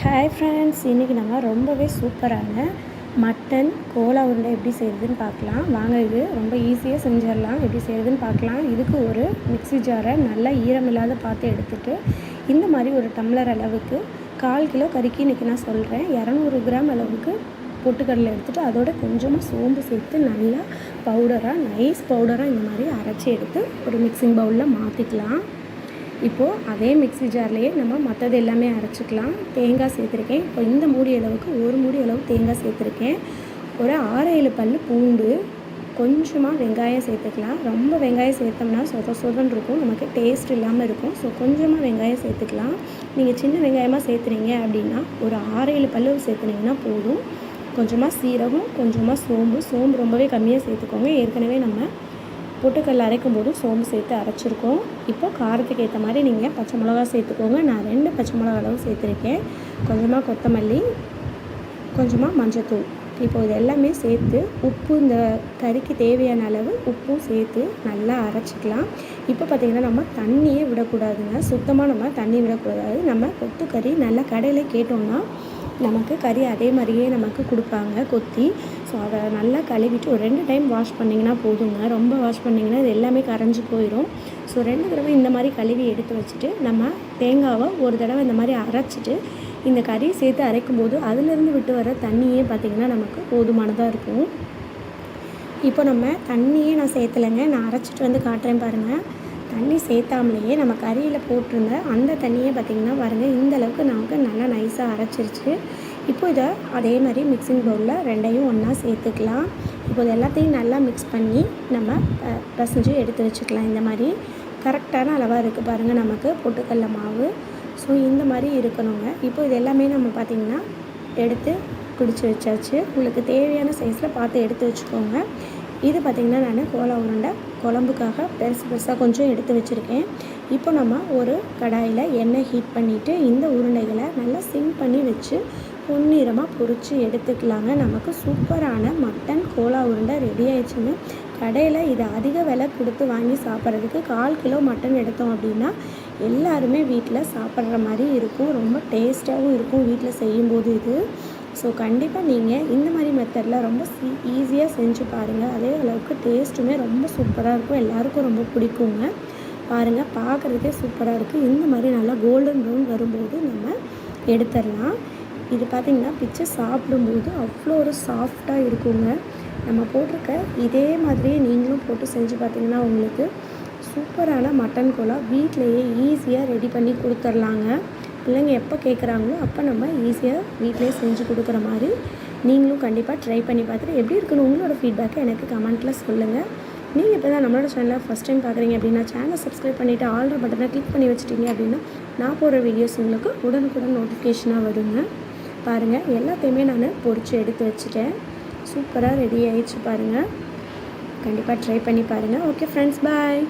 Hi friends இன்றைக்கி நம்ம ரொம்பவே சூப்பரான மட்டன் கோலா உருண்டை எப்படி செய்யுதுன்னு பார்க்கலாம். வாங்க இது ரொம்ப ஈஸியாக செஞ்சிடலாம். எப்படி செய்யுதுன்னு பார்க்கலாம். இதுக்கு ஒரு மிக்ஸி ஜாரை நல்லா ஈரமில்லாத பார்த்து எடுத்துகிட்டு இந்த மாதிரி ஒரு டம்ளர் அளவுக்கு கால் கிலோ கறிக்கு இன்றைக்கி நான் சொல்கிறேன் இரநூறு கிராம் அளவுக்கு பொட்டுக்கடலை எடுத்துகிட்டு அதோட கொஞ்சமாக சோம்பு சேர்த்து நல்லா பவுடராக நைஸ் பவுடராக இந்த மாதிரி அரைச்சி எடுத்து ஒரு மிக்சிங் பவுலில் மாற்றிக்கலாம் இப்போது அதே மிக்ஸி ஜார்லேயே நம்ம மற்றது எல்லாமே அரைச்சிக்கலாம். தேங்காய் சேர்த்துருக்கேன். இப்போ இந்த மூடி அளவுக்கு ஒரு மூடி அளவு தேங்காய் சேர்த்துருக்கேன். ஒரு ஆறு ஏழு பல் பூண்டு கொஞ்சமாக வெங்காயம் சேர்த்துக்கலாம். ரொம்ப வெங்காயம் சேர்த்தோம்னா சொத சொதன்னு இருக்கும். நமக்கு டேஸ்ட் இல்லாமல் இருக்கும். ஸோ கொஞ்சமாக வெங்காயம் சேர்த்துக்கலாம். நீங்கள் சின்ன வெங்காயமாக சேர்த்துறீங்க அப்படின்னா ஒரு ஆறு ஏழு பல்லு சேர்த்துனீங்கன்னா போதும். கொஞ்சமாக சீரகம் கொஞ்சமாக சோம்பு. சோம்பு ரொம்பவே கம்மியாக சேர்த்துக்கோங்க. ஏற்கனவே நம்ம பொட்டுக்கடல அரைக்கும் போது சோம்பு சேர்த்து அரைச்சிருக்கோம். இப்போ காரத்துக்கு ஏற்ற மாதிரி நீங்கள் பச்சை மிளகா சேர்த்துக்கோங்க. நான் ரெண்டு பச்சை மிளகா அளவு சேர்த்துருக்கேன். கொஞ்சமாக கொத்தமல்லி கொஞ்சமாக மஞ்சத்தூள். இப்போ இது எல்லாமே சேர்த்து உப்பு இந்த கறிக்கு தேவையான அளவு உப்பும் சேர்த்து நல்லா அரைச்சிக்கலாம். இப்போ பார்த்திங்கன்னா நம்ம தண்ணியே விடக்கூடாதுங்க. சுத்தமாக நம்ம தண்ணி விடக்கூடாது. நம்ம கொத்துக்கறி நல்லா கடையில் கேட்டோம்னா நமக்கு கறி அதே மாதிரியே நமக்கு கொடுப்பாங்க கொத்தி. ஸோ அதை நல்லா கழுவிட்டு ஒரு ரெண்டு டைம் வாஷ் பண்ணிங்கன்னா போதுங்க. ரொம்ப வாஷ் பண்ணிங்கன்னா இது எல்லாமே கரைஞ்சி போயிடும் ஸோ ரெண்டு தடவை இந்த மாதிரி கழுவி எடுத்து வச்சுட்டு நம்ம தேங்காவை ஒரு தடவை இந்த மாதிரி அரைச்சிட்டு இந்த கறியை சேர்த்து அரைக்கும் போது அதுலேருந்து விட்டு வர தண்ணியே பார்த்திங்கன்னா நமக்கு போதுமானதாக இருக்கும். இப்போ நம்ம தண்ணியே நான் சேர்த்துலைங்க. நான் அரைச்சிட்டு வந்து காட்டுறேன் பாருங்கள் தண்ணி சேர்த்தாமலேயே நம்ம கறியில் போட்டிருந்த அந்த தண்ணியே பார்த்திங்கன்னா பாருங்கள் இந்தளவுக்கு நமக்கு நல்லா நைஸாக அரைச்சிருச்சு. இப்போ இதை அதே மாதிரி மிக்சிங் பவுலில் ரெண்டையும் ஒன்றா சேர்த்துக்கலாம். இப்போ இது எல்லாத்தையும் நல்லா மிக்ஸ் பண்ணி நம்ம பசஞ்சு எடுத்து வச்சுக்கலாம். இந்த மாதிரி கரெக்டான அளவாக இருக்குது பாருங்கள் நமக்கு பொட்டுக்கடல மாவு. ஸோ இந்த மாதிரி இருக்கணுங்க. இப்போ இது எல்லாமே நம்ம பார்த்திங்கன்னா எடுத்து பிடிச்சி வச்சாச்சு. உங்களுக்கு தேவையான சைஸில் பார்த்து எடுத்து வச்சுக்கோங்க. இது பார்த்திங்கன்னா நான் கோலா உருண்டை குழம்புக்காக பெருசு பெருசாக கொஞ்சம் எடுத்து வச்சுருக்கேன். இப்போ நம்ம ஒரு கடாயில் எண்ணெய் ஹீட் பண்ணிவிட்டு இந்த உருண்டைகளை நல்லா சிம் பண்ணி வச்சு பொன்னிறமாக பொறிச்சு எடுத்துக்கலாங்க. நமக்கு சூப்பரான மட்டன் கோலா உருண்டை ரெடி ஆயிடுச்சுங்க. கடையில் இது அதிக விலை கொடுத்து வாங்கி சாப்பிட்றதுக்கு கால் கிலோ மட்டன் எடுத்தோம் அப்படின்னா எல்லாருமே வீட்டில் சாப்பிட்ற மாதிரி இருக்கும். ரொம்ப டேஸ்ட்டாகவும் இருக்கும் வீட்டில் செய்யும்போது இது. ஸோ கண்டிப்பாக நீங்கள் இந்த மாதிரி மெத்தடில் ரொம்ப சீ ஈஸியாக செஞ்சு பாருங்கள் அதே அளவுக்கு டேஸ்ட்டுமே ரொம்ப சூப்பராக இருக்கும். எல்லாருக்கும் ரொம்ப பிடிக்குங்க. பாருங்கள் பார்க்குறதுக்கே சூப்பராக இருக்குது இந்த மாதிரி நல்லா கோல்டன் ப்ரௌன் வரும்போது நம்ம எடுத்துடலாம். இது பார்த்திங்கன்னா பிச்சை சாப்பிடும்போது அவ்வளோ ஒரு சாஃப்டாக இருக்குங்க. நம்ம போட்டிருக்க இதே மாதிரியே நீங்களும் போட்டு செஞ்சு பார்த்திங்கன்னா உங்களுக்கு சூப்பரான மட்டன் கோலா வீட்டிலையே ஈஸியாக ரெடி பண்ணி கொடுத்துர்லாங்க பிள்ளைங்க எப்போ கேட்குறாங்களோ அப்போ நம்ம ஈஸியாக வீட்டிலே செஞ்சு கொடுக்குற மாதிரி நீங்களும் கண்டிப்பாக ட்ரை பண்ணி பார்த்துட்டு எப்படி இருக்குன்னு உங்களோட ஃபீட்பேக்கை எனக்கு கமெண்ட்டில் சொல்லுங்கள் நீங்கள் இப்போ தான் நம்மளோட சேனலை ஃபஸ்ட் டைம் பார்க்குறீங்க அப்படின்னா சேனலை சப்ஸ்கிரைப் பண்ணிவிட்டு ஆல்ரெடி பட்டனை கிளிக் பண்ணி வச்சிட்டிங்க அப்படின்னா நான் போடுற வீடியோஸ் உங்களுக்கு உடனுக்குடன் நோட்டிஃபிகேஷனாக வருங்க. பாருங்கள் எல்லாத்தையுமே நான் பொறிச்சு எடுத்து வச்சுட்டேன். சூப்பராக ரெடி ஆயிடுச்சு பாருங்கள் கண்டிப்பாக ட்ரை பண்ணி பாருங்கள் ஓகே ஃப்ரெண்ட்ஸ் பாய்